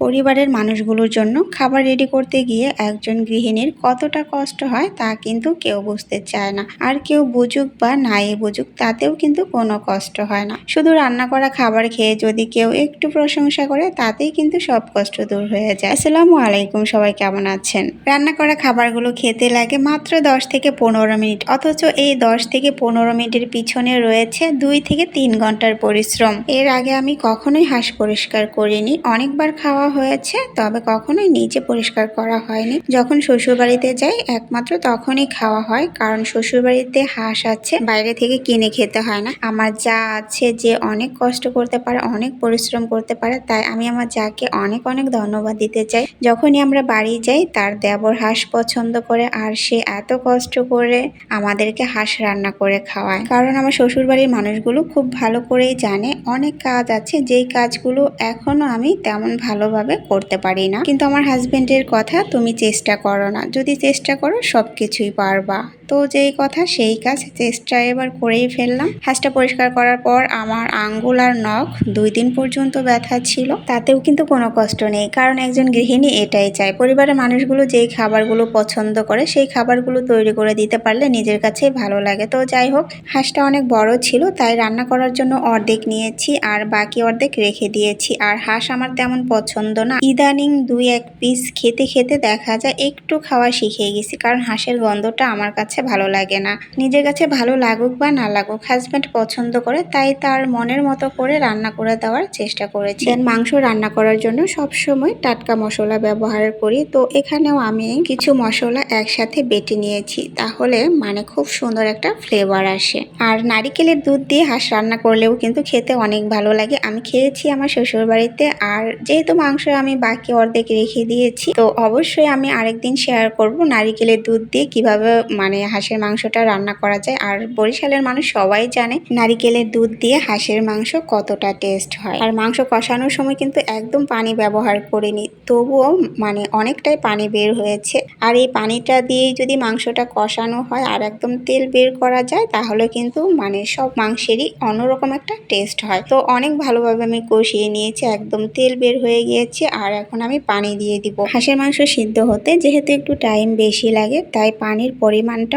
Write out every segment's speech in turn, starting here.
পরিবারের মানুষগুলোর জন্য খাবার রেডি করতে গিয়ে একজন গৃহিণীর কতটা কষ্ট হয় তা কিন্তু কেউ বুঝতে চায় না। আর কেউ বুঝুক বা নাই বুঝুক তাতেও কিন্তু কোনো কষ্ট হয় না। শুধু রান্না করা খাবার খেয়ে যদি কেউ একটু প্রশংসা করে তাতেই কিন্তু সব কষ্ট দূর হয়ে যায়। আসসালামু আলাইকুম, সবাই কেমন আছেন? রান্না করা খাবারগুলো খেতে লাগে মাত্র দশ থেকে পনেরো মিনিট, অথচ এই দশ থেকে পনেরো মিনিটের পিছনে রয়েছে দুই থেকে তিন ঘণ্টার পরিশ্রম। এর আগে আমি কখনোই হাঁস পরিষ্কার করিনি, অনেকবার খাওয়া হয়েছে, তবে কখনোই নিচে পরিষ্কার করা হয়নি। যখন শ্বশুরবাড়িতে যাই, একমাত্র তখনই খাওয়া হয়, কারণ শ্বশুরবাড়িতে হাঁস আছে, বাইরে থেকে কিনে খেতে হয় না। আমার যা আছে যে অনেক কষ্ট করতে পারে, অনেক পরিশ্রম করতে পারে, তাই আমি আমার যাকে অনেক অনেক ধন্যবাদ দিতে চাই। যখনই আমরা বাড়ি যাই, তার দেবর হাঁস পছন্দ করে, আর সে এত কষ্ট করে আমাদেরকে হাঁস রান্না করে খাওয়ায়। কারণ আমার শ্বশুরবাড়ির মানুষগুলো খুব ভালো করেই জানে, অনেক কাজ আছে, যেই কাজগুলো এখনও আমি তেমন ভালোভাবে করতে পারি না। কিন্তু আমার হাজব্যান্ডের কথা তুমি চেষ্টা করো না। যদি চেষ্টা করো সব কিছুই পারবা। তো যেই কথা, সেই কাজ চেষ্টা এবার করেই ফেললাম। হাঁসটা পরিষ্কার করার পর আমার আঙ্গুল আর নখ দুই দিন পর্যন্ত ব্যথা ছিল। তাতেও কিন্তু কোনো কষ্ট নেই, কারণ একজন গৃহিণী এটাই চায়। পরিবারের মানুষগুলো যেই খাবারগুলো পছন্দ করে, সেই খাবারগুলো তৈরি করে দিতে পারলে নিজের কাছেই ভালো লাগে। তো যাই হোক, হাঁসটা অনেক বড় ছিল, তাই রান্না করার জন্য অর্ধেক নিয়েছি আর বাকি অর্ধেক রেখে দিয়েছি। আর হাঁস আমার তেমন পছন্দ না। ইদানিং দুই এক পিস খেতে খেতে দেখা যায় একটু খাওয়া শিখে গেছি, কারণ হাঁসের গন্ধটা আমার কাছে ভালো লাগে না। নিজের কাছে ভালো লাগুক বা না লাগুক হাজব্যান্ড পছন্দ করে, তাই তার মনের মতো করে রান্না করে দেওয়ার চেষ্টা করেছি। মাংস রান্না করার জন্য সব সময় টাটকা মশলা ব্যবহার করি। তো এখানেও আমি কিছু মশলা একসাথে বেটে নিয়েছি, তাহলে মানে খুব সুন্দর একটা ফ্লেভার আসে। আর নারিকেলের দুধ দিয়ে হাঁস রান্না করলেও কিন্তু খেতে অনেক ভালো লাগে। আমি খেয়েছি আমার শ্বশুর বাড়িতে আর যেহেতু মাংস আমি বাকি অর্ধেক রেখে দিয়েছি, তো অবশ্যই আমি আরেকদিন শেয়ার করব নারিকেলের দুধ দিয়ে কীভাবে মানে হাঁসের মাংসটা রান্না করা যায়। আর বরিশালের মানুষ সবাই জানে নারিকেলের দুধ দিয়ে হাঁসের মাংস কতটা টেস্ট হয়। আর মাংস কষানোর সময় কিন্তু একদম পানি ব্যবহার করিনি। তবুও মানে অনেকটাই পানি বের হয়েছে। আর এই পানিটা দিয়েই যদি মাংসটা কষানো হয় আর একদম তেল বের করা যায়, তাহলে কিন্তু মানে সব মাংসেরই অন্যরকম একটা টেস্ট হয়। তো অনেক ভালোভাবে আমি কষিয়ে নিয়েছি, একদম তেল বের হয়ে গিয়েছে আর এখন আমি পানি দিয়ে দিব। হাঁসের মাংস সিদ্ধ হতে যেহেতু একটু টাইম বেশি লাগে, তাই পানির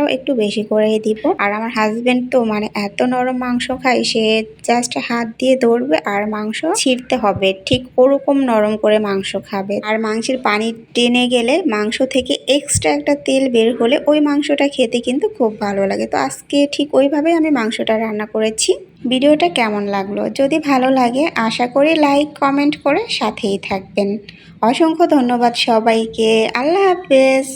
পরিমাণটাও একটু বেশি করে দিব। আর আমার হাজবেন্ড তো মানে এত নরম মাংস খায়, সে জাস্ট হাত দিয়ে ধরবে আর মাংস ছিঁড়তে হবে। ঠিক ওরকম নরম করে মাংস খাবে। আর মাংসের পানি টেনে গেলে মাংস থেকে এক্সট্রা একটা তেল বের হলে ওই মাংসটা খেতে কিন্তু খুব ভালো লাগে। তো আজকে ঠিক ওইভাবে আমি মাংসটা রান্না করেছি। ভিডিওটা কেমন লাগল? যদি ভালো লাগে, আশা করি লাইক কমেন্ট করে সাথেই থাকবেন। অসংখ্য ধন্যবাদ সবাইকে। আল্লাহ হাফেজ।